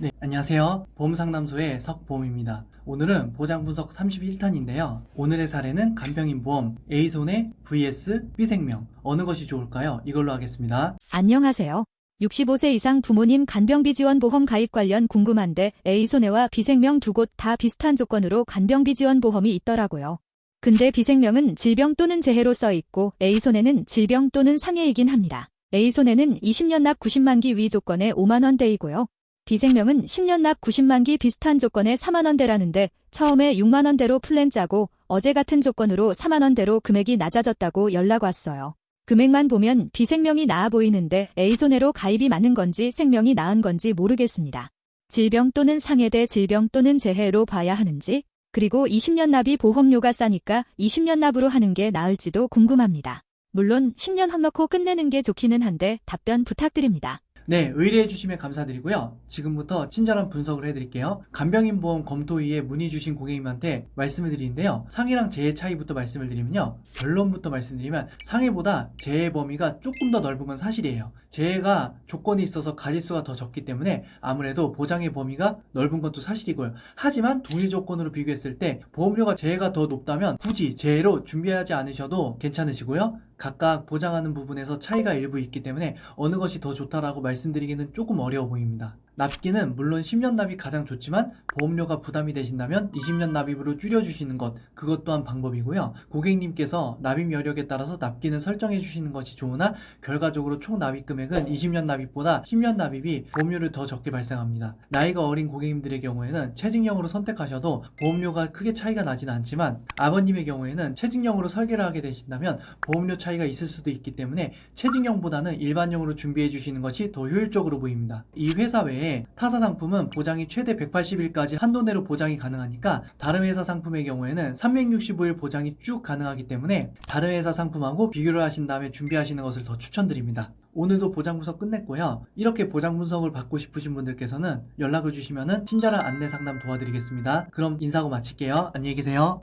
네, 안녕하세요. 보험상담소의 석보험입니다. 오늘은 보장 분석 31탄인데요. 오늘의 사례는 간병인 보험 A손해 vs B생명 어느 것이 좋을까요? 이걸로 하겠습니다. 안녕하세요. 65세 이상 부모님 간병비 지원 보험 가입 관련 궁금한데 A손해와 B생명 두 곳 다 비슷한 조건으로 간병비 지원 보험이 있더라고요. 근데 B생명은 질병 또는 재해로 써 있고 A손해는 질병 또는 상해이긴 합니다. A손해는 20년 납 90만기 위 조건에 5만원대이고요. B생명은 10년 납 90만기 비슷한 조건에 4만원대라는데 처음에 6만원대로 플랜 짜고 어제 같은 조건으로 4만원대로 금액이 낮아졌다고 연락 왔어요. 금액만 보면 비생명이 나아 보이는데 A손해로 가입이 맞는 건지 생명이 나은 건지 모르겠습니다. 질병 또는 상해대 질병 또는 재해로 봐야 하는지, 그리고 20년 납이 보험료가 싸니까 20년 납으로 하는 게 나을지도 궁금합니다. 물론 10년 확 넣고 끝내는 게 좋기는 한데 답변 부탁드립니다. 네, 의뢰해 주시면 감사드리고요. 지금부터 친절한 분석을 해드릴게요. 간병인 보험 검토위에 문의 주신 고객님한테 말씀을 드리는데요. 상해랑 재해 차이부터 말씀을 드리면요. 결론부터 말씀드리면 상해보다 재해 범위가 조금 더 넓은 건 사실이에요. 재해가 조건이 있어서 가지수가 더 적기 때문에 아무래도 보장의 범위가 넓은 것도 사실이고요. 하지만 동일 조건으로 비교했을 때 보험료가 재해가 더 높다면 굳이 재해로 준비하지 않으셔도 괜찮으시고요. 각각 보장하는 부분에서 차이가 일부 있기 때문에 어느 것이 더 좋다라고 말씀 드리기는 조금 어려워 보입니다. 납기는 물론 10년 납이 가장 좋지만 보험료가 부담이 되신다면 20년 납입으로 줄여주시는 것 그것 또한 방법이고요. 고객님께서 납입 여력에 따라서 납기는 설정해 주시는 것이 좋으나 결과적으로 총 납입 금액은 20년 납입보다 10년 납입이 보험료를 더 적게 발생합니다. 나이가 어린 고객님들의 경우에는 체증형으로 선택하셔도 보험료가 크게 차이가 나지는 않지만 아버님의 경우에는 체증형으로 설계를 하게 되신다면 보험료 차이가 있을 수도 있기 때문에 체증형보다는 일반형으로 준비해 주시는 것이 더 효율적으로 보입니다. 이 회사 외에 타사 상품은 보장이 최대 180일까지 한도 내로 보장이 가능하니까 다른 회사 상품의 경우에는 365일 보장이 쭉 가능하기 때문에 다른 회사 상품하고 비교를 하신 다음에 준비하시는 것을 더 추천드립니다. 오늘도 보장 분석 끝냈고요. 이렇게 보장 분석을 받고 싶으신 분들께서는 연락을 주시면 친절한 안내 상담 도와드리겠습니다. 그럼 인사하고 마칠게요. 안녕히 계세요.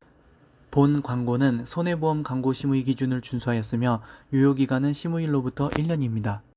본 광고는 손해보험 광고 심의 기준을 준수하였으며 유효기간은 심의일로부터 1년입니다.